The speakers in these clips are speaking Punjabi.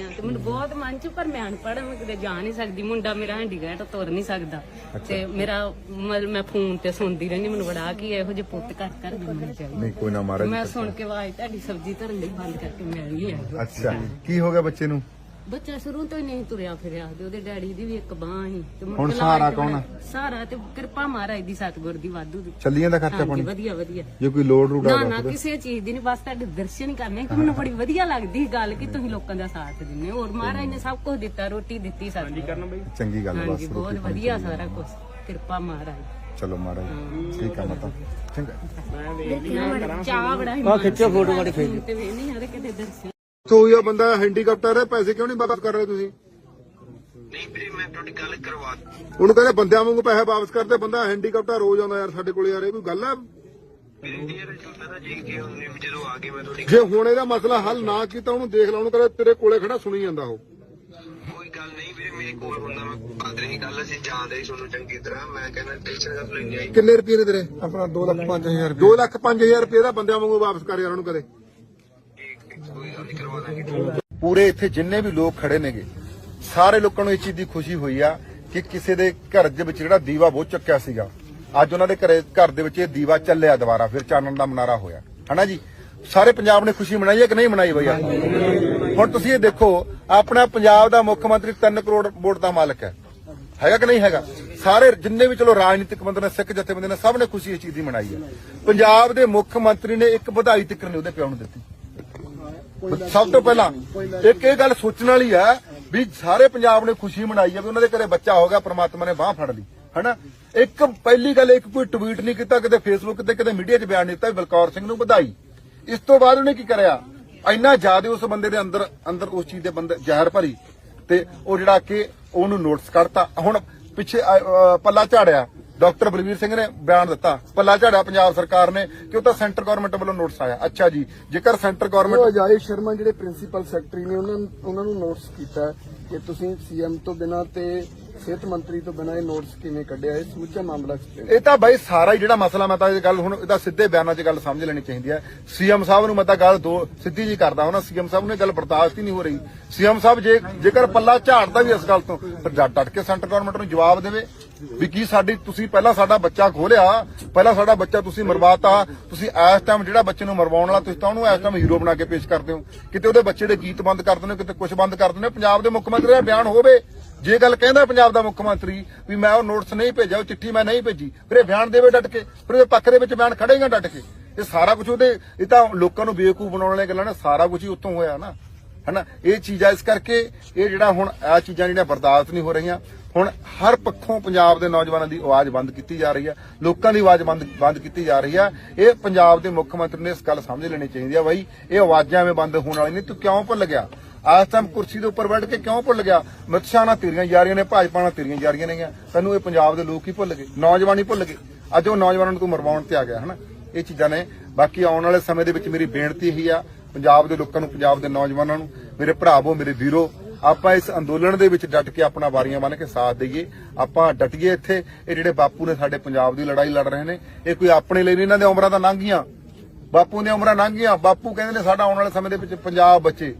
ਆ ਤੇ ਮੈਨੂੰ ਬਹੁਤ ਮਨ ਚ ਪਰ ਮੈਂ ਅਨਪੜ੍ਹ ਮੈਂ ਕਿਤੇ ਜਾ ਨਹੀਂ ਸਕਦੀ। ਮੁੰਡਾ ਮੇਰਾ ਹੈਂਡੀਕੈਪ ਤੁਰ ਨਹੀਂ ਸਕਦਾ। ਤੇ ਮੇਰਾ ਮਤਲਬ ਮੈਂ ਫੋਨ ਤੇ ਸੁਣਦੀ ਰਹਿੰਦੀ ਮੈਨੂੰ ਬੜਾ ਕੀ ਇਹੋ ਜਿਹੇ ਪੁੱਤ ਮਿਲਣੇ ਚਾਹੀਦੇ ਨਹੀਂ ਕੋਈ ਨਾ ਮਹਾਰਾਜ ਮੈਂ ਸੁਣ ਕੇ ਆਵਾਜ਼ ਤੁਹਾਡੀ ਸਬਜ਼ੀ ਧਰਨ ਲਈ ਬੰਦ ਕਰਕੇ ਮੈਂ ਨਹੀਂ ਆਈ। ਅੱਛਾ ਕੀ ਹੋ ਗਿਆ ਬੱਚੇ ਨੂੰ? ਬੱਚਾ ਸ਼ੁਰੂ ਤੋਂ ਹੀ ਨਹੀਂ ਤੁਰਿਆ ਫਿਰਿਆ ਤੇ ਉਹਦੇ ਡੈਡੀ ਦੀ ਵੀ ਇੱਕ ਬਾਂਹ ਸੀ ਤੇ ਮੁੜ ਹੁਣ ਕੇ ਸਹਾਰਾ ਲਾਜ ਕੌਣ? ਸਹਾਰਾ ਤੇ ਕਿਰਪਾ ਮਹਾਰਾਜ ਦੀ ਸਤਿਗੁਰ ਦੀ ਵਾਧੂ ਦੀ। ਚੱਲੀ ਜਾਂਦਾ ਖਰਚਾ ਹਾਂਜੀ ਪਾਣੀ? ਵਧੀਆ ਵਧੀਆ। ਜੇ ਕੋਈ ਲੋੜ ਰੂੜਾ ਨਾ ਨਾ ਕਿਸੇ ਚੀਜ਼ ਦੀ ਨਹੀਂ ਬਸ ਤੁਹਾਡੇ ਦਰਸ਼ਨ ਹੀ ਕਰਨੇ। ਕਿ ਮੈਨੂੰ ਬੜੀ ਵਧੀਆ ਲੱਗਦੀ ਸੀ ਗੱਲ ਕਿ ਤੁਸੀਂ ਲੋਕਾਂ ਦਾ ਸਾਥ ਦਿੰਦੇ ਹੋ। ਔਰ ਮਹਾਰਾਜ ਨੇ ਸਭ ਕੁਝ ਦਿੱਤਾ ਰੋਟੀ ਦਿੱਤੀ ਸਾਨੂੰ ਚੰਗੀ ਗੱਲ ਹੈ ਹਾਂਜੀ ਬਸ ਬਹੁਤ ਵਧੀਆ ਸਾਰਾ ਕੁਝ ਕਿਰਪਾ ਮਹਾਰਾਜ। ਚਲੋ ਮਹਾਰਾਜ ਠੀਕ ਆ ਮਤਾ। ਚੰਗਾ। ਚਾਹ ਬੜਾ ਆ ਖਿੱਚੋ ਫੋਟੋ ਵਾਲੀ ਖਿੱਚ। ਤੇ ਵੀ ਨਹੀਂ ਹਰੇ ਕਿਤੇ ਦਰਸ਼ਨ ਤੋ ਇਹ ਬੰਦਾ ਹੈਂਡੀਕੈਪਟਰ ਹੈ ਪੈਸੇ ਕਿਉਂ ਨਹੀਂ ਵਾਪਸ ਕਰ ਰਹੇ ਤੁਸੀਂ? ਨਹੀਂ ਵੀਰੇ ਮੈਂ ਤੁਹਾਡੀ ਗੱਲ ਕਰਵਾ ਉਹਨੂੰ ਕਹਿੰਦੇ ਬੰਦਿਆਂ ਵਾਂਗੂ ਪੈਸੇ ਵਾਪਸ ਕਰਦੇ ਬੰਦਾ ਹੈਂਡੀਕੈਪਟਰ ਰੋਜ਼ ਆਉਂਦਾ ਯਾਰ ਸਾਡੇ ਕੋਲੇ ਯਾਰ ਇਹ ਕੋਈ ਗੱਲ ਆ? ਕੇ ਮੈਂ ਤੁਹਾਡੀ ਜੇ ਹੁਣ ਇਹਦਾ ਮਸਲਾ ਹੱਲ ਨਾ ਕੀਤਾ ਉਹਨੂੰ ਦੇਖ ਲਾ ਉਹਨੂੰ ਕਹਿੰਦਾ ਤੇਰੇ ਕੋਲੇ ਖੜਾ ਸੁਣੀ ਜਾਂਦਾ ਉਹ। ਕੋਈ ਗੱਲ ਨਹੀਂ ਵੀਰੇ ਮੇਰੇ ਕੋਲ ਹੁੰਦਾ ਮੈਂ ਕਰ ਰਹੀ ਗੱਲ ਅਸੀਂ ਜਾਣਦੇ ਸੀ ਤੁਹਾਨੂੰ ਚੰਗੀ ਤਰ੍ਹਾਂ। ਮੈਂ ਕਹਿੰਦਾ ਟੈਨਸ਼ਨ ਕਰ ਲੈਣੀ ਕਿੰਨੇ ਰੁਪਏ ਨੇ ਤੇਰੇ? ਆਪਣਾ 2 ਲੱਖ 5000 2 ਲੱਖ 5000 ਰੁਪਏ ਦਾ ਬੰਦਿਆਂ ਵਾਂਗੂ ਵਾਪਸ ਕਰ ਯਾਰ ਉਹਨੂੰ ਕਦੇ। ਕੋਈ ਗੱਲ ਨਹੀਂ ਕਰਵਾ ਦਾਂਗੇ ਪੂਰੇ ਇੱਥੇ ਜਿੰਨੇ ਵੀ ਲੋਕ ਖੜੇ ਨੇਗੇ, ਸਾਰੇ ਲੋਕਾਂ ਨੂੰ ਇਸ ਚੀਜ਼ ਦੀ ਖੁਸ਼ੀ ਹੋਈ ਆ ਕਿ ਕਿਸੇ ਦੇ ਘਰ ਦੇ ਵਿੱਚ ਜਿਹੜਾ ਦੀਵਾ ਬਹੁਤ ਚੱਕਿਆ ਸੀਗਾ, ਅੱਜ ਉਹਨਾਂ ਦੇ ਘਰੇ, ਘਰ ਦੇ ਵਿੱਚ ਇਹ ਦੀਵਾ ਚੱਲਿਆ ਦੁਬਾਰਾ, ਫਿਰ ਚਾਨਣ ਦਾ ਮਨਾਰਾ ਹੋਇਆ। ਹਨਾ ਜੀ? ਸਾਰੇ ਪੰਜਾਬ ਨੇ ਖੁਸ਼ੀ ਮਨਾਈ ਹੈ ਕਿ ਨਹੀਂ ਮਨਾਈ ਬਈ ਹੁਣ ਤੁਸੀਂ ਇਹ ਦੇਖੋ, ਆਪਣਾ ਪੰਜਾਬ ਦਾ ਮੁੱਖ ਮੰਤਰੀ 3 ਕਰੋੜ ਵੋਟ ਦਾ ਮਾਲਕ ਹੈ। ਹੈਗਾ ਕਿ ਨਹੀਂ ਹੈਗਾ? ਸਾਰੇ ਜਿੰਨੇ ਵੀ ਚਲੋ ਰਾਜਨੀਤਿਕ ਬੰਦੇ ਨੇ, ਸਿੱਖ ਜਥੇਬੰਦੀ ਨੇ, ਸਭ ਨੇ ਖੁਸ਼ੀ ਇਸ ਚੀਜ਼ ਦੀ ਮਨਾਈ ਹੈ। ਪੰਜਾਬ ਦੇ ਮੁੱਖ ਮੰਤਰੀ ਨੇ ਇੱਕ ਵਧਾਈ ਤੱਕ ਨਹੀਂ ਉਹਦੇ ਪਿਓ ਨੂੰ ਦਿੱਤੀ। ਸਭ ਤੋਂ ਪਹਿਲਾਂ ਇੱਕ ਇਹ ਗੱਲ ਸੋਚਣ ਵਾਲੀ ਆ ਵੀ ਸਾਰੇ ਪੰਜਾਬ ਨੇ ਖੁਸ਼ੀ ਮਨਾਈ ਆ ਵੀ ਉਹਨਾਂ ਦੇ ਘਰੇ ਬੱਚਾ ਹੋ ਗਿਆ, ਪ੍ਰਮਾਤਮਾ ਨੇ ਬਾਹ ਫੜ ਲਈ, ਹਨਾ? ਇੱਕ ਪਹਿਲੀ ਗੱਲ, ਇੱਕ ਕੋਈ ਟਵੀਟ ਨਹੀਂ ਕੀਤਾ, ਕਿਤੇ ਫੇਸਬੁੱਕ ਤੇ, ਕਿਤੇ ਮੀਡੀਆ 'ਚ ਬਿਆਨ ਨਹੀਂ ਦਿੱਤਾ ਬਲਕੌਰ ਸਿੰਘ ਨੂੰ ਵਧਾਈ। ਇਸ ਤੋਂ ਬਾਅਦ ਉਹਨੇ ਕੀ ਕਰਿਆ? ਇੰਨਾ ਜ਼ਿਆਦਾ ਉਸ ਬੰਦੇ ਦੇ ਅੰਦਰ ਅੰਦਰ ਉਸ ਚੀਜ਼ ਦੇ ਬੰਦੇ, ਜ਼ਹਿਰ ਭਰੀ ਤੇ ਉਹ ਜਿਹੜਾ ਕਿ ਉਹਨੂੰ ਨੋਟਿਸ ਕਰਤਾ। ਹੁਣ ਪਿੱਛੇ ਪੱਲਾ ਝਾੜਿਆ। ਡਾਕਟਰ ਬਲਵੀਰ ਸਿੰਘ ਨੇ ਬਿਆਨ ਦਿੱਤਾ। ਪੱਲਾ ਝਾੜਿਆ ਪੰਜਾਬ ਸਰਕਾਰ ਨੇ ਕਿ ਉਹ ਤਾਂ ਸੈਂਟਰ ਗਵਰਨਮੈਂਟ ਵੱਲੋਂ ਨੋਟਿਸ ਆਇਆ। ਅੱਛਾ ਜੀ, ਜੇਕਰ ਸੈਂਟਰ ਉਹ ਗਵਰਨਮੈਂਟ ਅਜਾਇਬ ਸ਼ਰਮਾ ਜਿਹੜੇ ਪ੍ਰਿੰਸੀਪਲ ਸੈਕਟਰੀ ਨੇ, ਉਹਨਾਂ ਨੂੰ ਉਹਨਾਂ ਨੂੰ ਨੋਟਿਸ ਕੀਤਾ ਕਿ ਤੁਸੀਂ ਸੀਐਮ ਤੋਂ ਬਿਨਾਂ ਤੇ ਸਿਹਤ ਮੰਤਰੀ ਤੋਂ ਬਿਨਾਂ ਇਹ ਨੋਟਿਸ ਕਿਵੇਂ ਕੱਢਿਆ? ਇਹ ਸਮੁੱਚਾ ਮਾਮਲਾ explain ਇਹ ਤਾਂ ਬਾਈ ਸਾਰਾ ਹੀ ਜਿਹੜਾ ਮਸਲਾ ਮੈਂ ਤਾਂ ਇਹ ਗੱਲ ਹੁਣ ਇਹਦਾ ਸਿੱਧੇ ਬਿਆਨਾਂ 'ਚ ਗੱਲ ਸਮਝ ਲੈਣੀ ਚਾਹੀਦੀ ਹੈ। ਸੀਐਮ ਸਾਹਿਬ ਨੂੰ ਮੈਂ ਤਾਂ ਗੱਲ ਦੋ ਸਿੱਧੀ ਜੀ ਕਰਦਾ ਹਾਂ। ਸੀਐਮ ਸਾਹਿਬ ਨੂੰ ਇਹ ਗੱਲ ਬਰਦਾਸ਼ਤ ਹੀ ਨਹੀਂ ਹੋ ਰਹੀ। ਸੀਐਮ ਸਾਹਿਬ ਜੇ ਜੇਕਰ ਪੱਲਾ ਝਾੜਦਾ ਵੀ ਇਸ ਗੱਲ ਤੋਂ, ਫਿਰ ਡਟ ਡਟ ਕੇ ਸੈਂਟਰ ਗਵਰਨਮੈਂਟ ਨੂੰ ਜਵਾਬ ਦੇਵੇ ਵੀ ਕੀ ਸਾਡੀ ਤੁਸੀਂ ਪਹਿਲਾਂ ਸਾਡਾ ਬੱਚਾ ਖੋਲਿਆ, ਪਹਿਲਾਂ ਸਾਡਾ ਬੱਚਾ ਤੁਸੀਂ ਮਰਵਾਤਾ, ਤੁਸੀਂ ਇਸ ਟਾਈਮ ਜਿਹੜਾ ਬੱਚੇ ਨੂੰ ਮਰਵਾਉਣ ਵਾਲਾ ਤੁਸੀਂ ਤਾਂ ਉਹਨੂੰ ਇਸ ਟਾਈਮ ਹੀਰੋ ਬਣਾ ਕੇ ਪੇਸ਼ ਕਰਦੇ ਹੋ। ਕਿਤੇ ਉਹਦੇ ਬੱਚੇ ਦੇ ਗੀਤ ਬੰਦ ਕਰ ਦਿੰਦੇ ਹੋ, ਕਿਤੇ ਕੁਝ ਬੰਦ ਕਰ ਦਿੰਦੇ ਹੋ। ਪੰਜਾਬ ਦੇ ਮੁੱਖ ਮੰਤਰੀ ਦਾ ਬਿਆਨ ਹੋਵੇ ਜੇ ਗੱਲ ਕਹਿੰਦਾ ਪੰਜਾਬ ਦਾ ਮੁੱਖ ਮੰਤਰੀ ਵੀ ਮੈਂ ਉਹ ਨੋਟਿਸ ਨਹੀਂ ਭੇਜਿਆ, ਉਹ ਚਿੱਠੀ ਮੈਂ ਨਹੀਂ ਭੇਜੀ, ਫਿਰ ਇਹ ਬਿਆਨ ਦੇਵੇ ਡਟ ਕੇ, ਫਿਰ ਉਹਦੇ ਪੱਖ ਦੇ ਵਿੱਚ ਬਿਆਨ ਖੜੇਗਾ ਡਟ ਕੇ। ਇਹ ਸਾਰਾ ਕੁਝ ਉਹਦੇ, ਇਹ ਤਾਂ ਲੋਕਾਂ ਨੂੰ ਬੇਵਕੂਫ ਬਣਾਉਣ ਵਾਲੀਆਂ ਗੱਲਾਂ ਨੇ, ਸਾਰਾ ਕੁਝ ਹੀ ਉੱਥੋਂ ਹੋਇਆ ਨਾ। ਹਨਾ? ਇਹ ਚੀਜ਼ਾਂ ਇਸ ਕਰਕੇ, ਇਹ ਜਿਹੜਾ ਹੁਣ ਇਹ ਚੀਜ਼ਾਂ ਜਿਹੜੀਆਂ ਬਰਦਾਸ਼ਤ ਨਹੀਂ ਹੋ ਰਹੀਆਂ, ਹੁਣ ਹਰ ਪੱਖੋਂ ਪੰਜਾਬ ਦੇ ਨੌਜਵਾਨਾਂ ਦੀ ਆਵਾਜ਼ ਬੰਦ ਕੀਤੀ ਜਾ ਰਹੀ ਹੈ ਲੋਕਾਂ ਦੀ ਆਵਾਜ਼ ਬੰਦ ਬੰਦ ਕੀਤੀ ਜਾ ਰਹੀ ਹੈ ਇਹ ਪੰਜਾਬ ਦੇ ਮੁੱਖ ਮੰਤਰੀ ਨੇ ਇਸ ਗੱਲ ਸਮਝ ਲੈਣੀ ਚਾਹੀਦੀ ਹੈ ਬਾਈ ਇਹ ਆਵਾਜ਼ਾਂ ਐਵੇਂ ਬੰਦ ਹੋਣ ਵਾਲੀ ਨਹੀਂ ਤੂੰ ਕਿਉਂ ਭੁੱਲ ਗਿਆ? ਆਸ ਟਾਈਮ ਕੁਰਸੀ ਦੇ ਉੱਪਰ ਬੈਠ ਕੇ ਕਿਉਂ ਭੁੱਲ ਗਿਆ? ਅਮਿਤ ਸ਼ਾਹ ਨਾਲ ਤੇਰੀਆਂ ਯਾਰੀਆਂ ਨੇ ਭਾਜਪਾ ਨਾਲ ਤੇਰੀਆਂ ਯਾਰੀਆਂ ਨੇਗੀਆਂ। ਤੈਨੂੰ ਇਹ ਪੰਜਾਬ ਦੇ ਲੋਕ ਹੀ ਭੁੱਲ ਗਏ। ਨੌਜਵਾਨ ਹੀ ਭੁੱਲ ਗਏ। ਅੱਜ ਉਹ ਨੌਜਵਾਨਾਂ ਨੂੰ ਤੂੰ ਮਰਵਾਉਣ ਤੇ ਆ ਗਿਆ, ਹਨਾ? ਇਹ ਚੀਜ਼ਾਂ ਨੇ। ਬਾਕੀ ਆਉਣ ਵਾਲੇ ਸਮੇਂ ਦੇ ਵਿੱਚ ਮੇਰੀ ਬੇਨਤੀ ਇਹੀ ਆ, ਪੰਜਾਬ ਦੇ ਲੋਕਾਂ ਨੂੰ, ਪੰਜਾਬ ਦੇ ਨੌਜਵਾਨਾਂ ਨੂੰ, ਮੇਰੇ ਭਰਾਵੋ ਮੇਰੇ ਵੀਰੋ, ਆਪਾਂ ਇਸ ਅੰਦੋਲਨ ਦੇ ਵਿੱਚ ਡਟ ਕੇ ਆਪਣਾ ਵਾਰੀਆਂ ਬੰਨ ਕੇ ਸਾਥ ਦਈਏ। ਆਪਾਂ ਡਟੀਏ ਇੱਥੇ। ਇਹ ਜਿਹੜੇ ਬਾਪੂ ਨੇ ਸਾਡੇ ਪੰਜਾਬ ਦੀ ਲੜਾਈ ਲੜ ਰਹੇ ਨੇ, ਇਹ ਕੋਈ ਆਪਣੇ ਲਈ ਨਹੀਂ ਇਹਨਾਂ ਦੀਆਂ ਉਮਰਾਂ ਤਾਂ ਲੰਘੀਆਂ। ਬਾਪੂ ਦੀਆਂ ਉਮਰਾਂ ਲੰਘੀਆਂ। ਬਾਪੂ ਕਹਿੰਦੇ ਨੇ ਸਾਡਾ ਆਉਣ ਵਾਲੇ ਸਮੇਂ ਦੇ ਵਿੱਚ ਪੰਜਾਬ ਬਚੇ।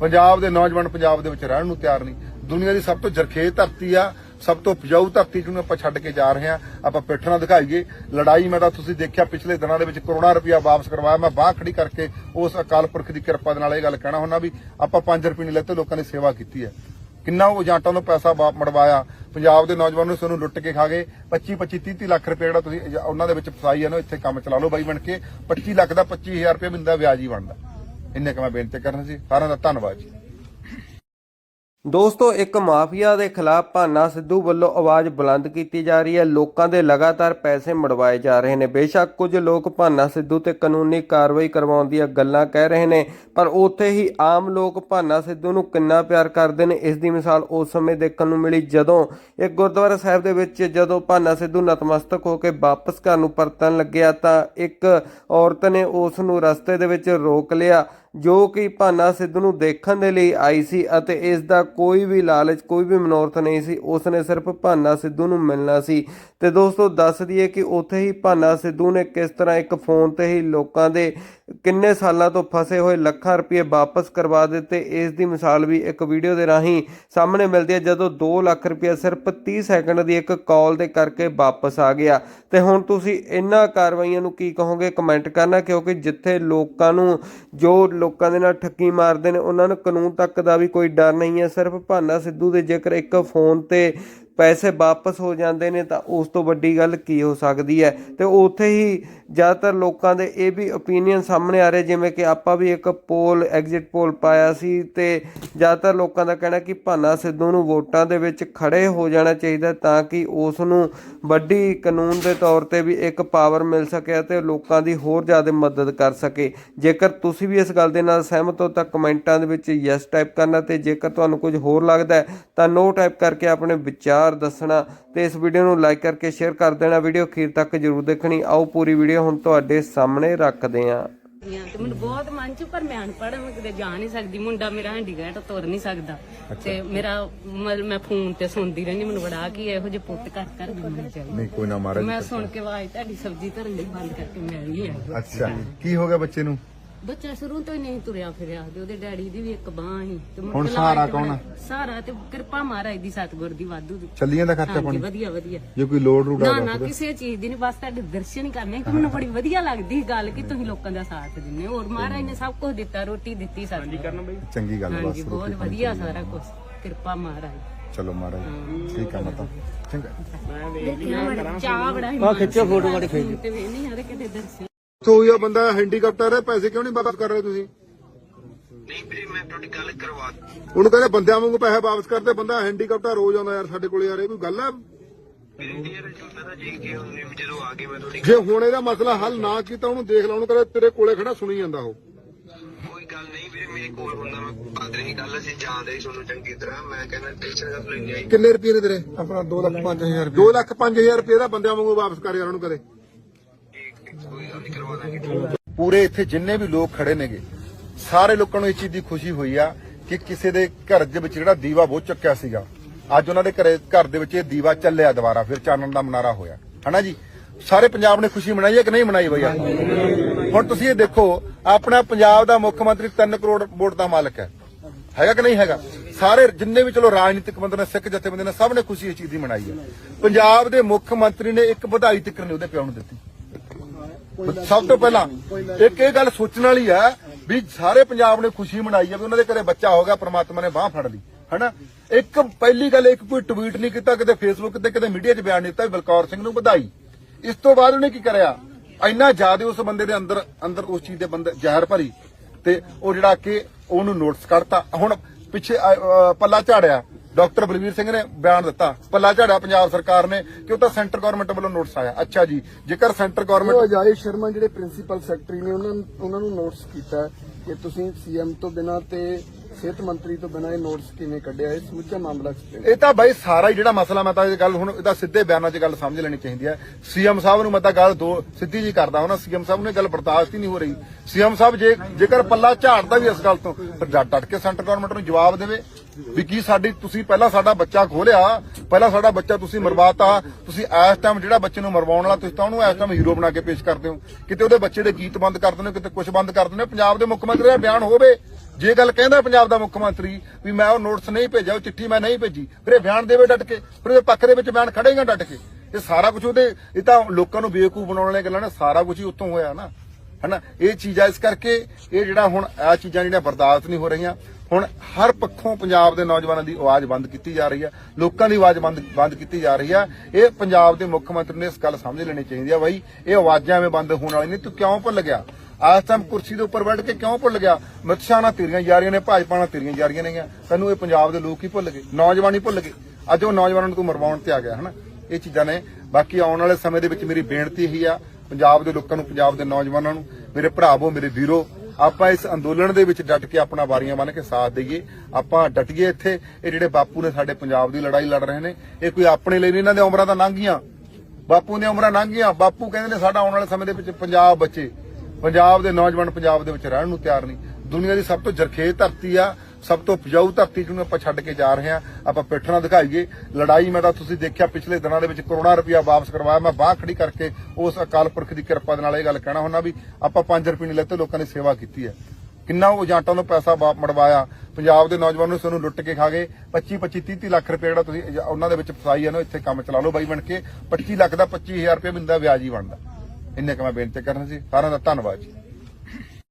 ਪੰਜਾਬ ਦੇ ਨੌਜਵਾਨ ਪੰਜਾਬ ਦੇ ਵਿੱਚ ਰਹਿਣ ਨੂੰ ਤਿਆਰ ਨਹੀਂ। ਦੁਨੀਆ ਦੀ ਸਭ ਤੋਂ ਜਰਖੇਜ਼ ਧਰਤੀ ਆ, ਸਭ ਤੋਂ ਉਪਜਾਊ ਧਰਤੀ ਜਿਹਨੂੰ ਆਪਾਂ ਛੱਡ ਕੇ ਜਾ ਰਹੇ ਹਾਂ ਆਪਾਂ ਪਿੱਠ ਨਾਲ ਦਿਖਾਈਏ, ਲੜਾਈ ਮੈਂ ਤਾਂ ਤੁਸੀਂ ਦੇਖਿਆ ਪਿਛਲੇ ਦਿਨਾਂ ਦੇ ਵਿੱਚ ਕਰੋੜਾਂ ਰੁਪਇਆ ਵਾਪਸ ਕਰਵਾਇਆ। ਮੈਂ ਬਾਹ ਖੜੀ ਕਰਕੇ ਉਸ ਅਕਾਲ ਪੁਰਖ ਦੀ ਕਿਰਪਾ ਦੇ ਨਾਲ ਇਹ ਗੱਲ ਕਹਿਣਾ ਹੁੰਦਾ ਵੀ ਆਪਾਂ 5 ਰੁਪਏ ਨਹੀਂ ਲੈਤੇ, ਲੋਕਾਂ ਦੀ ਸੇਵਾ ਕੀਤੀ ਹੈ। ਕਿੰਨਾ ਉਹ ਏਜੰਟਾਂ ਨੂੰ ਪੈਸਾ ਵਾ- ਮੜਵਾਇਆ। ਪੰਜਾਬ ਦੇ ਨੌਜਵਾਨ ਨੂੰ ਸਾਨੂੰ ਲੁੱਟ ਕੇ ਖਾ ਗਏ। 25 25 30 30 ਲੱਖ ਰੁਪਏ ਜਿਹੜਾ ਤੁਸੀਂ ਉਹਨਾਂ ਦੇ ਵਿੱਚ ਫਸਾਈ ਹੈ ਇੱਥੇ ਕੰਮ ਚਲਾ ਲਓ ਬਾਈ ਬਣ ਕੇ। 25 ਲੱਖ ਦਾ 25000 ਰੁਪਏ ਬਿੰਦਾ ਵਿਆਜ ਹੀ ਬਣਦਾ। ਇੰਨੇ ਕੁ ਮੈਂ ਬੇਨਤੀ ਕਰਨਾ ਸੀ। ਸਾਰਿਆਂ ਦਾ ਧੰਨਵਾਦ ਜੀ। ਦੋਸਤੋ, ਇੱਕ ਮਾਫੀਆ ਦੇ ਖਿਲਾਫ ਭਾਨਾ ਸਿੱਧੂ ਵੱਲੋਂ ਆਵਾਜ਼ ਬੁਲੰਦ ਕੀਤੀ ਜਾ ਰਹੀ ਹੈ। ਲੋਕਾਂ ਦੇ ਲਗਾਤਾਰ ਪੈਸੇ ਮੜਵਾਏ ਜਾ ਰਹੇ ਨੇ। ਬੇਸ਼ੱਕ ਕੁਝ ਲੋਕ ਭਾਨਾ ਸਿੱਧੂ ਤੇ ਕਾਨੂੰਨੀ ਕਾਰਵਾਈ ਕਰਵਾਉਣ ਦੀਆਂ ਗੱਲਾਂ ਕਹਿ ਰਹੇ ਨੇ, ਪਰ ਉੱਥੇ ਹੀ ਆਮ ਲੋਕ ਭਾਨਾ ਸਿੱਧੂ ਨੂੰ ਕਿੰਨਾ ਪਿਆਰ ਕਰਦੇ ਨੇ, ਇਸ ਦੀ ਮਿਸਾਲ ਉਸ ਸਮੇਂ ਦੇਖਣ ਨੂੰ ਮਿਲੀ ਜਦੋਂ ਇੱਕ ਗੁਰਦੁਆਰਾ ਸਾਹਿਬ ਦੇ ਵਿੱਚ ਜਦੋਂ ਭਾਨਾ ਸਿੱਧੂ ਨਤਮਸਤਕ ਹੋ ਕੇ ਵਾਪਸ ਘਰ ਨੂੰ ਪਰਤਣ ਲੱਗਿਆ ਤਾਂ ਇੱਕ ਔਰਤ ਨੇ ਉਸ ਨੂੰ ਰਸਤੇ ਦੇ ਵਿੱਚ ਰੋਕ ਲਿਆ। ਜੋ ਕਿ ਭਾਨਾ ਸਿੱਧੂ ਨੂੰ ਦੇਖਣ ਦੇ ਲਈ ਆਈ ਸੀ ਅਤੇ ਇਸ ਦਾ ਕੋਈ ਵੀ ਲਾਲਚ, ਕੋਈ ਵੀ ਮਨੋਰਥ ਨਹੀਂ ਸੀ। ਉਸ ਨੇ ਸਿਰਫ ਭਾਨਾ ਸਿੱਧੂ ਨੂੰ ਮਿਲਣਾ ਸੀ। ਤੇ ਦੋਸਤੋ, ਦੱਸ ਦਈਏ ਕਿ ਉੱਥੇ ਹੀ ਭਾਨਾ ਸਿੱਧੂ ਨੇ ਕਿਸ ਤਰ੍ਹਾਂ ਇੱਕ ਫੋਨ ਤੇ ਹੀ ਲੋਕਾਂ ਦੇ ਕਿੰਨੇ ਸਾਲਾਂ ਤੋਂ ਫਸੇ ਹੋਏ ਲੱਖਾਂ ਰੁਪਏ ਵਾਪਸ ਕਰਵਾ ਦਿੱਤੇ, ਇਸ ਦੀ ਮਿਸਾਲ ਵੀ ਇੱਕ ਵੀਡੀਓ ਦੇ ਰਾਹੀਂ ਸਾਹਮਣੇ ਮਿਲਦੀ ਹੈ, ਜਦੋਂ 2 ਲੱਖ ਰੁਪਏ ਸਿਰਫ 30 ਸੈਕਿੰਡ ਦੀ ਇੱਕ ਕਾਲ ਦੇ ਕਰਕੇ ਵਾਪਸ ਆ ਗਿਆ। ਤੇ ਹੁਣ ਤੁਸੀਂ ਇਹਨਾਂ ਕਾਰਵਾਈਆਂ ਨੂੰ ਕੀ ਕਹੋਗੇ? ਕਮੈਂਟ ਕਰਨਾ, ਕਿਉਂਕਿ ਜਿੱਥੇ ਲੋਕਾਂ ਨੂੰ ਜੋ ਲੋਕਾਂ ਦੇ ਨਾਲ ਠੱਗੀ ਮਾਰਦੇ ਨੇ, ਉਹਨਾਂ ਨੂੰ ਕਾਨੂੰਨ ਤੱਕ ਦਾ ਵੀ ਕੋਈ ਡਰ ਨਹੀਂ ਹੈ। ਸਿਰਫ ਭਾਨਾ ਸਿੱਧੂ ਦੇ ਜੇਕਰ ਇੱਕ ਫੋਨ ਤੇ ਪੈਸੇ ਵਾਪਸ ਹੋ ਜਾਂਦੇ ਨੇ ਤਾਂ ਉਸ ਤੋਂ ਵੱਡੀ ਗੱਲ ਕੀ ਹੋ ਸਕਦੀ ਹੈ? ਤੇ ਉੱਥੇ ਹੀ ਜ਼ਿਆਦਾਤਰ ਲੋਕਾਂ ਦੇ ਇਹ ਵੀ ਓਪੀਨੀਅਨ ਸਾਹਮਣੇ ਆ ਰਹੇ, ਜਿਵੇਂ ਕਿ ਆਪਾਂ ਵੀ ਇੱਕ ਪੋਲ ਐਗਜ਼ਿਟ ਪੋਲ ਪਾਇਆ ਸੀ ਤੇ ਜ਼ਿਆਦਾਤਰ ਲੋਕਾਂ ਦਾ ਕਹਿਣਾ ਕਿ ਭਾਨਾ ਸਿੱਧੂ ਨੂੰ ਵੋਟਾਂ ਦੇ ਵਿੱਚ ਖੜੇ ਹੋ ਜਾਣਾ ਚਾਹੀਦਾ ਤਾਂ ਕਿ ਉਸ ਨੂੰ ਵੱਡੀ ਕਾਨੂੰਨ ਦੇ ਤੌਰ ਤੇ ਵੀ ਇੱਕ ਪਾਵਰ ਮਿਲ ਸਕੇ ਤੇ ਲੋਕਾਂ ਦੀ ਹੋਰ ਜ਼ਿਆਦਾ ਮਦਦ ਕਰ ਸਕੇ। ਜੇਕਰ ਤੁਸੀਂ ਵੀ ਇਸ ਗੱਲ ਦੇ ਨਾਲ ਸਹਿਮਤ ਹੋ ਤਾਂ ਕਮੈਂਟਾਂ ਦੇ ਵਿੱਚ ਯੈਸ ਟਾਈਪ ਕਰਨਾ ਤੇ ਜੇਕਰ ਤੁਹਾਨੂੰ ਕੁਝ ਹੋਰ ਲੱਗਦਾ ਤਾਂ ਨੋ ਟਾਈਪ ਕਰਕੇ ਆਪਣੇ ਵਿਚਾਰ ਦੱਸਣਾ ਤੇ ਇਸ ਵੀਡੀਓ ਨੂੰ ਲਾਈਕ ਕਰਕੇ ਸ਼ੇਅਰ ਕਰ ਦੇਣਾ। ਵੀਡੀਓ ਅਖੀਰ ਤੱਕ ਜਰੂਰ ਦੇਖਣੀ। ਆਓ ਪੂਰੀ ਵੀਡੀਓ ਹੁਣ ਤੁਹਾਡੇ ਸਾਹਮਣੇ ਰੱਖਦੇ ਜਾਂ ਤੇ ਮੈਨੂੰ ਬਹੁਤ ਮਨ ਚ ਪਰ ਮੈਂ ਅਨਪੜ੍ਹ ਹਾਂ, ਮੈਂ ਕਿਤੇ ਜਾ ਨਹੀਂ ਸਕਦੀ। ਮੁੰਡਾ ਮੇਰਾ ਹੈਂਡੀਕੈਪ ਤੁਰ ਨਹੀਂ ਸਕਦਾ। ਤੇ ਮੇਰਾ ਮਤਲਬ ਮੈਂ ਫੋਨ ਤੇ ਸੁਣਦੀ ਰਹਿੰਦੀ ਮੈਨੂੰ ਬੜਾ ਕੀ ਇਹੋ ਜਿਹੇ ਪੁੱਤ ਘਰ ਘਰ ਵੀ ਮਿਲਣੇ ਚਾਹੀਦੇ। ਨਹੀਂ ਕੋਈ ਨਾ ਮਹਾਰਾਜ ਮੈਂ ਸੁਣ ਕੇ ਆਵਾਜ਼ ਤੁਹਾਡੀ ਸਬਜ਼ੀ ਧਰਨ ਲਈ ਬੰਦ ਕਰਕੇ ਮੈਂ ਵੀ ਆ ਅੱਛਾ। ਕੀ ਹੋ ਗਿਆ ਬੱਚੇ ਨੂੰ? ਬੱਚਾ ਸ਼ੁਰੂ ਤੋਂ ਹੀ ਨਹੀਂ ਤੁਰਿਆ ਫਿਰਿਆ ਤੇ ਉਹਦੇ ਡੈਡੀ ਦੀ ਵੀ ਇੱਕ ਬਾਹ ਸੀ ਤੇ ਮੁੜ ਹੁਣ ਕੇ ਸਹਾਰਾ ਲਾਜ ਕੌਣ ਆ? ਸਹਾਰਾ ਤੇ ਕਿਰਪਾ ਮਹਾਰਾਜ ਦੀ ਸਤਿਗੁਰ ਦੀ ਵਾਧੂ ਦੀ। ਚੱਲੀ ਜਾਂਦਾ ਖਰਚਾ ਹਾਂਜੀ ਪਾਣੀ ਵਧੀਆ ਵਧੀਆ। ਜੇ ਕੋਈ ਲੋਡ ਰੂਡ ਨਾ ਆ ਨਾ ਕਿਸੇ ਚੀਜ਼ ਦੀ ਨਹੀਂ ਬਸ ਤੁਹਾਡੇ ਦਰਸ਼ਨ ਹੀ ਕਰਨੇ। ਕਿ ਮੈਨੂੰ ਬੜੀ ਵਧੀਆ ਲੱਗਦੀ ਗੱਲ ਕਿ ਤੁਸੀਂ ਲੋਕਾਂ ਦਾ ਸਾਥ ਦਿੰਦੇ ਹੋ। ਔਰ ਮਹਾਰਾਜ ਨੇ ਸਭ ਕੁਝ ਦਿੱਤਾ ਰੋਟੀ ਦਿੱਤੀ ਸਾਨੂੰ ਚੰਗੀ ਗੱਲ ਹਾਂਜੀ ਬਸ ਬਹੁਤ ਵਧੀਆ ਸਾਰਾ ਕੁਝ ਕਿਰਪਾ ਮਹਾਰਾਜ। ਚਲੋ ਮਹਾਰਾਜ ਠੀਕ ਆ ਮਤਾ। ਚੰਗਾ। ਚਾਹ ਬੜਾ ਹੀ ਆ ਖਿੱਚੋ ਫੋਟੋ ਵਾਲੀ ਖਿੱਚ। ਤੇ ਵੀ ਨਹੀਂ ਯਾਰ ਕਿਤੇ ਦਰਸ਼ਨ ਤੋ ਇਹ ਬੰਦਾ ਹੈਂਡੀਕੈਪਟਰ ਹੈ ਪੈਸੇ ਕਿਉਂ ਨਹੀਂ ਵਾਪਸ ਕਰ ਰਹੇ ਤੁਸੀਂ? ਨਹੀਂ ਵੀਰੇ ਮੈਂ ਤੁਹਾਡੀ ਗੱਲ ਕਰਵਾ ਉਹਨੂੰ ਕਹਿੰਦੇ ਬੰਦਿਆਂ ਵਾਂਗੂ ਪੈਸੇ ਵਾਪਸ ਕਰਦੇ ਬੰਦਾ ਹੈਂਡੀਕੈਪਟਰ ਰੋਜ਼ ਆਉਂਦਾ ਯਾਰ ਸਾਡੇ ਕੋਲੇ ਯਾਰ ਇਹ ਕੋਈ ਗੱਲ ਹੈ ਜੀ ਕਿ ਹੁਣ ਜਦੋਂ ਆ ਕੇ ਮੈਂ ਤੁਹਾਡੀ ਜੇ ਹੁਣ ਇਹਦਾ ਮਸਲਾ ਹੱਲ ਨਾ ਕੀਤਾ ਉਹਨੂੰ ਦੇਖ ਲਾ ਉਹਨੂੰ ਕਹਿੰਦੇ ਤੇਰੇ ਕੋਲੇ ਖੜਾ ਸੁਣੀ ਜਾਂਦਾ ਉਹ। ਕੋਈ ਗੱਲ ਨਹੀਂ ਵੀਰੇ ਮੇਰੇ ਕੋਲ ਹੁੰਦਾ ਮੈਂ ਬਾਤ ਰਹੀ ਗੱਲ ਅਸੀਂ ਜਾਣਦੇ ਸੀ ਤੁਹਾਨੂੰ ਚੰਗੀ ਤਰ੍ਹਾਂ ਮੈਂ ਕਹਿੰਦਾ ਟੈਨਸ਼ਨ ਕਰ ਲੈਣੀ ਆਈ ਕਿੰਨੇ ਰੁਪਏ ਨੇ ਤੇਰੇ? ਆਪਣਾ 2 ਲੱਖ 5000 ਰੁਪਏ। 2 ਲੱਖ 5000 ਰੁਪਏ ਦਾ ਬੰਦਿਆਂ ਵਾਂਗੂ ਵਾਪਸ ਕਰ ਯਾਰ ਉਹਨੂੰ ਕਦੇ ਕੋਈ ਗੱਲ ਨਹੀਂ ਕਰਵਾ ਦਾਂਗੇ ਪੂਰੇ ਇੱਥੇ ਜਿੰਨੇ ਵੀ ਲੋਕ ਖੜੇ ਨੇਗੇ, ਸਾਰੇ ਲੋਕਾਂ ਨੂੰ ਇਸ ਚੀਜ਼ ਦੀ ਖੁਸ਼ੀ ਹੋਈ ਆ ਕਿ ਕਿਸੇ ਦੇ ਘਰ ਦੇ ਵਿੱਚ ਜਿਹੜਾ ਦੀਵਾ ਬਹੁਤ ਚੱਕਿਆ ਸੀਗਾ, ਅੱਜ ਉਹਨਾਂ ਦੇ ਘਰੇ ਘਰ ਦੇ ਵਿੱਚ ਇਹ ਦੀਵਾ ਚੱਲਿਆ ਦੁਬਾਰਾ, ਫਿਰ ਚਾਨਣ ਦਾ ਮਨਾਰਾ ਹੋਇਆ। ਹਨਾ ਜੀ? ਸਾਰੇ ਪੰਜਾਬ ਨੇ ਖੁਸ਼ੀ ਮਨਾਈ ਹੈ ਕਿ ਨਹੀਂ ਮਨਾਈ ਬਈ ਹੁਣ ਤੁਸੀਂ ਇਹ ਦੇਖੋ, ਆਪਣਾ ਪੰਜਾਬ ਦਾ ਮੁੱਖ ਮੰਤਰੀ 3 ਕਰੋੜ ਵੋਟ ਦਾ ਮਾਲਕ ਹੈ। ਹੈਗਾ ਕਿ ਨਹੀਂ ਹੈਗਾ? ਸਾਰੇ ਜਿੰਨੇ ਵੀ ਚਲੋ ਰਾਜਨੀਤਿਕ ਬੰਦੇ ਨੇ, ਸਿੱਖ ਜਥੇਬੰਦੀ ਨੇ, ਸਭ ਨੇ ਖੁਸ਼ੀ ਇਸ ਚੀਜ਼ ਦੀ ਮਨਾਈ ਹੈ ਪੰਜਾਬ ਦੇ ਮੁੱਖ ਮੰਤਰੀ ਨੇ ਇੱਕ ਵਧਾਈ ਤੱਕ ਨਹੀਂ ਉਹਦੇ ਪਿਓ ਨੂੰ ਦਿੱਤੀ। ਸਭ ਤੋਂ ਪਹਿਲਾਂ ਇੱਕ ਇਹ ਗੱਲ ਸੋਚਣ ਵਾਲੀ ਹੈ ਵੀ ਸਾਰੇ ਪੰਜਾਬ ਨੇ ਖੁਸ਼ੀ ਮਨਾਈ ਹੈ ਵੀ ਉਹਨਾਂ ਦੇ ਘਰੇ ਬੱਚਾ ਹੋ ਗਿਆ, ਪ੍ਰਮਾਤਮਾ ਨੇ ਬਾਹ ਫੜ ਲਈ, ਹਨਾ? ਇੱਕ ਪਹਿਲੀ ਗੱਲ ਇੱਕ ਕੋਈ ਟਵੀਟ ਨਹੀਂ ਕੀਤਾ, ਕਿਤੇ ਫੇਸਬੁੱਕ ਤੇ, ਕਿਤੇ ਮੀਡੀਆ 'ਚ ਬਿਆਨ ਨਹੀਂ ਦਿੱਤਾ ਬਲਕੌਰ ਸਿੰਘ ਨੂੰ ਵਧਾਈ। ਇਸ ਤੋਂ ਬਾਅਦ ਉਹਨੇ ਕੀ ਕਰਿਆ? ਇੰਨਾ ਜ਼ਿਆਦਾ ਉਸ ਬੰਦੇ ਦੇ ਅੰਦਰ ਅੰਦਰ ਉਸ ਚੀਜ਼ ਦੇ ਬੰਦੇ ਜ਼ਹਿਰ ਭਰੀ ਤੇ ਉਹ ਜਿਹੜਾ ਕਿ ਉਹਨੂੰ ਨੋਟਿਸ ਕਰਤਾ। ਹੁਣ ਪਿੱਛੇ ਪੱਲਾ ਝਾੜਿਆ। ਡਾਕਟਰ ਬਲਵੀਰ ਸਿੰਘ ਨੇ ਬਿਆਨ ਦਿੱਤਾ। ਪੱਲਾ ਝਾੜਿਆ ਪੰਜਾਬ ਸਰਕਾਰ ਨੇ ਕਿ ਉਹ ਤਾਂ ਸੈਂਟਰ ਗਵਰਨਮੈਂਟ ਵੱਲੋਂ ਨੋਟਿਸ ਆਇਆ। ਅੱਛਾ ਜੀ ਜੇਕਰ ਸੈਂਟਰ ਗਵਰਨਮੈਂਟ ਅਜਾਇਬ ਸ਼ਰਮਾ ਜਿਹੜੇ ਪ੍ਰਿੰਸੀਪਲ ਸੈਕਟਰੀ ਨੇ ਉਹਨਾਂ ਉਹਨਾਂ ਨੂੰ ਨੋਟਿਸ ਕੀਤਾ ਕਿ ਤੁਸੀਂ ਸੀਐਮ ਤੋਂ ਬਿਨਾ ਤੇ ਸਿਹਤ ਮੰਤਰੀ ਤੋਂ ਬਿਨਾ ਇਹ ਨੋਟਿਸ ਕਿਵੇਂ ਕੱਢਿਆ? ਇਹ ਸਮੁੱਚਾ ਮਾਮਲਾ ਐਕਸਪਲੇਨ ਇਹ ਤਾਂ ਬਾਈ ਸਾਰਾ ਹੀ ਜਿਹੜਾ ਮਸਲਾ ਮੈਂ ਤਾਂ ਇਹ ਗੱਲ ਹੁਣ ਇਹਦਾ ਸਿੱਧੇ ਬਿਆਨਾਂ 'ਚ ਗੱਲ ਸਮਝ ਲੈਣੀ ਚਾਹੀਦੀ ਹੈ। ਸੀਐਮ ਸਾਹਿਬ ਨੂੰ ਮੈਂ ਤਾਂ ਗੱਲ ਦੋ ਸਿੱਧੀ ਜੀ ਕਰਦਾ ਹਾਂ। ਸੀਐਮ ਸਾਹਿਬ ਨੇ ਗੱਲ ਬਰਦਾਸ਼ਤ ਹੀ ਨਹੀਂ ਹੋ ਰਹੀ। ਸੀਐਮ ਸਾਹਿਬ ਜੇ ਜੇਕਰ ਪੱਲਾ ਝਾੜਦਾ ਵੀ ਇਸ ਗੱਲ ਤੋਂ ਫਿਰ ਡਟ ਡਟ ਕੇ ਸੈਂਟਰ ਗਵਰਨਮੈਂਟ ਨੂੰ ਜਵਾਬ ਦੇਵੇ। ਵੀ ਕੀ ਸਾਡੀ ਤੁਸੀਂ ਪਹਿਲਾਂ ਸਾਡਾ ਬੱਚਾ ਖੋਲਿਆ, ਪਹਿਲਾਂ ਸਾਡਾ ਬੱਚਾ ਤੁਸੀਂ ਮਰਵਾਤਾ, ਤੁਸੀਂ ਇਸ ਟਾਈਮ ਜਿਹੜਾ ਬੱਚੇ ਨੂੰ ਮਰਵਾਉਣ ਵਾਲਾ ਤੁਸੀਂ ਤਾਂ ਉਹਨੂੰ ਇਸ ਟਾਈਮ ਹੀਰੋ ਬਣਾ ਕੇ ਪੇਸ਼ ਕਰਦੇ ਹੋ। ਕਿਤੇ ਉਹਦੇ ਬੱਚੇ ਦੇ ਗੀਤ ਬੰਦ ਕਰ ਦਿੰਦੇ ਹੋ, ਕਿਤੇ ਕੁਝ ਬੰਦ ਕਰ ਦਿੰਦੇ ਹੋ, ਪੰਜਾਬ ਦੇ ਮੁੱਖ ਮੰਤਰੀ ਦਾ ਬਿਆਨ ਹੋਵੇ। ਜੇ ਗੱਲ ਕਹਿੰਦਾ ਪੰਜਾਬ ਦਾ ਮੁੱਖ ਮੰਤਰੀ ਵੀ ਮੈਂ ਉਹ ਨੋਟਿਸ ਨਹੀਂ ਭੇਜਿਆ, ਉਹ ਚਿੱਠੀ ਮੈਂ ਨਹੀਂ ਭੇਜੀ, ਫਿਰ ਇਹ ਬਿਆਨ ਦੇਵੇ ਡਟ ਕੇ, ਫਿਰ ਉਹਦੇ ਪੱਖ ਦੇ ਵਿੱਚ ਬਿਆਨ ਖੜੇਗਾ ਡਟ ਕੇ। ਇਹ ਸਾਰਾ ਕੁਝ ਉਹਦੇ, ਇਹ ਤਾਂ ਲੋਕਾਂ ਨੂੰ ਬੇਵਕੂਫ ਬਣਾਉਣ ਵਾਲੀਆਂ ਗੱਲਾਂ ਨੇ, ਸਾਰਾ ਕੁਝ ਹੀ ਉੱਤੋਂ ਹੋਇਆ ਨਾ। ਹਨਾ? ਇਹ ਚੀਜ਼ਾਂ ਇਸ ਕਰਕੇ ਇਹ ਜਿਹੜਾ ਹੁਣ ਇਹ ਚੀਜ਼ਾਂ ਜਿਹੜੀਆਂ ਬਰਦਾਸ਼ਤ ਨਹੀਂ ਹੋ ਰਹੀਆਂ, ਹੁਣ ਹਰ ਪੱਖੋਂ ਪੰਜਾਬ ਦੇ ਨੌਜਵਾਨਾਂ ਦੀ ਆਵਾਜ਼ ਬੰਦ ਕੀਤੀ ਜਾ ਰਹੀ ਹੈ ਲੋਕਾਂ ਦੀ ਆਵਾਜ਼ ਬੰਦ ਬੰਦ ਕੀਤੀ ਜਾ ਰਹੀ ਹੈ ਇਹ ਪੰਜਾਬ ਦੇ ਮੁੱਖ ਮੰਤਰੀ ਨੇ ਇਸ ਗੱਲ ਸਮਝ ਲੈਣੀ ਚਾਹੀਦੀ ਹੈ ਬਾਈ, ਇਹ ਆਵਾਜ਼ਾਂ ਐਵੇਂ ਬੰਦ ਹੋਣ ਵਾਲੀ ਨਹੀਂ ਤੂੰ ਕਿਉਂ ਭੁੱਲ ਗਿਆ? ਆਜ ਟਾਈਮ ਕੁਰਸੀ ਦੇ ਉੱਪਰ ਬੈਠ ਕੇ ਕਿਉਂ ਭੁੱਲ ਗਿਆ? ਅਮਿਤ ਸ਼ਾਹ ਨਾਲ ਤੇਰੀਆਂ ਯਾਰੀਆਂ ਨੇ ਭਾਜਪਾ ਨਾਲ ਤੇਰੀਆਂ ਯਾਰੀਆਂ ਨੇਗੀਆਂ। ਤੈਨੂੰ ਇਹ ਪੰਜਾਬ ਦੇ ਲੋਕ ਹੀ ਭੁੱਲ ਗਏ, ਨੌਜਵਾਨ ਹੀ ਭੁੱਲ ਗਏ। ਅੱਜ ਉਹ ਨੌਜਵਾਨਾਂ ਨੂੰ ਤੂੰ ਮਰਵਾਉਣ ਤੇ ਆ ਗਿਆ, ਹਨਾ? ਇਹ ਚੀਜ਼ਾਂ ਨੇ। ਬਾਕੀ ਆਉਣ ਵਾਲੇ ਸਮੇਂ ਦੇ ਵਿੱਚ ਮੇਰੀ ਬੇਨਤੀ ਇਹੀ ਆ ਪੰਜਾਬ ਦੇ ਲੋਕਾਂ ਨੂੰ, ਪੰਜਾਬ ਦੇ ਨੌਜਵਾਨਾਂ ਨੂੰ, ਮੇਰੇ ਭਰਾਵੋ, ਮੇਰੇ ਵੀਰੋ, ਆਪਾਂ ਇਸ ਅੰਦੋਲਨ ਦੇ ਵਿੱਚ ਡਟ ਕੇ ਆਪਣਾ ਵਾਰੀਆਂ ਬੰਨ ਕੇ ਸਾਥ ਦਈਏ। ਆਪਾਂ ਡਟੀਏ ਇੱਥੇ। ਇਹ ਜਿਹੜੇ ਬਾਪੂ ਨੇ ਸਾਡੇ ਪੰਜਾਬ ਦੀ ਲੜਾਈ ਲੜ ਰਹੇ ਨੇ, ਇਹ ਕੋਈ ਆਪਣੇ ਲਈ ਨਹੀਂ ਇਹਨਾਂ ਦੀਆਂ ਉਮਰਾਂ ਤਾਂ ਲੰਘ ਗਈਆਂ ਬਾਪੂ ਦੀਆਂ ਉਮਰਾਂ ਲੰਘ ਗਈਆਂ ਬਾਪੂ ਕਹਿੰਦੇ ਨੇ ਸਾਡਾ ਆਉਣ ਵਾਲੇ ਸਮੇਂ ਦੇ ਵਿੱਚ ਪੰਜਾਬ ਬੱਚੇ। ਪੰਜਾਬ ਦੇ ਨੌਜਵਾਨ ਪੰਜਾਬ ਦੇ ਵਿੱਚ ਰਹਿਣ ਨੂੰ ਤਿਆਰ ਨਹੀਂ। ਦੁਨੀਆ ਦੀ ਸਭ ਤੋਂ ਜਰਖੇਜ਼ ਧਰਤੀ ਆ। ਸਭ ਤੋਂ ਉਪਜਾਊ ਧਰਤੀ ਜਿਹਨੂੰ ਆਪਾਂ ਛੱਡ ਕੇ ਜਾ ਰਹੇ ਹਾਂ, ਆਪਾਂ ਪਿੱਠ ਨਾਲ ਦਿਖਾਈਏ। ਲੜਾਈ ਮੈਂ ਤਾਂ ਤੁਸੀਂ ਦੇਖਿਆ ਪਿਛਲੇ ਦਿਨਾਂ ਦੇ ਵਿੱਚ ਕਰੋੜਾਂ ਰੁਪਇਆ ਵਾਪਸ ਕਰਵਾਇਆ। ਮੈਂ ਬਾਹ ਖੜੀ ਕਰਕੇ ਉਸ ਅਕਾਲ ਪੁਰਖ ਦੀ ਕਿਰਪਾ ਦੇ ਨਾਲ ਇਹ ਗੱਲ ਕਹਿਣਾ ਹੁੰਦਾ ਵੀ ਆਪਾਂ 5 ਰੁਪਏ ਨਹੀਂ ਲੈਤੇ, ਲੋਕਾਂ ਦੀ ਸੇਵਾ ਕੀਤੀ ਹੈ। ਕਿੰਨਾ ਉਹ ਏਜੰਟਾਂ ਨੂੰ ਪੈਸਾ ਵਾਪ ਮੜਵਾਇਆ। ਪੰਜਾਬ ਦੇ ਨੌਜਵਾਨਾਂ ਨੂੰ ਸਾਨੂੰ ਲੁੱਟ ਕੇ ਖਾ ਗਏ। 25 25 30 30 ਲੱਖ ਰੁਪਏ ਜਿਹੜਾ ਤੁਸੀਂ ਏਜ- ਉਹਨਾਂ ਦੇ ਵਿੱਚ ਫਸਾਈ ਹੈ, ਇੱਥੇ ਕੰਮ ਚਲਾ ਲਓ ਬਾਈ ਬਣ ਕੇ। 25 ਲੱਖ ਦਾ 25000 ਰੁਪਏ ਮਿਲਦਾ, ਵਿਆਜ ਹੀ ਬਣਦਾ। ਇੰਨੇ ਕੁ ਮੈਂ ਬੇਨਤੀ ਕਰਨਾ ਸੀ। ਸਾਰਿਆਂ ਦਾ ਧੰਨਵਾਦ ਜੀ।